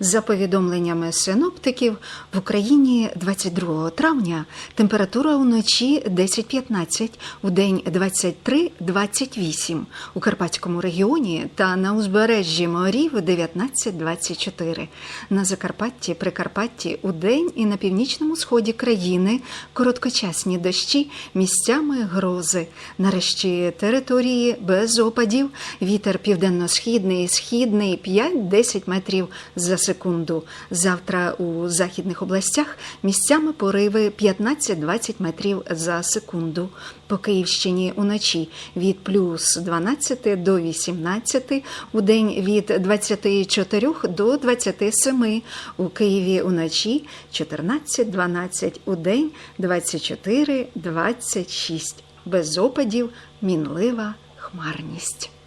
За повідомленнями синоптиків, в Україні 22 травня температура уночі 10-15, у день 23-28, у Карпатському регіоні та на узбережжі морів 19-24. На Закарпатті, Прикарпатті у день і на північному сході країни короткочасні дощі, місцями грози. Нарешті території без опадів, вітер південно-східний, східний 5-10 метрів за секунду. Завтра у західних областях місцями пориви 15-20 метрів за секунду. По Київщині уночі від плюс 12 до 18, у день від 24 до 27, у Києві уночі 14-12, у день 24-26. Без опадів мінлива хмарність.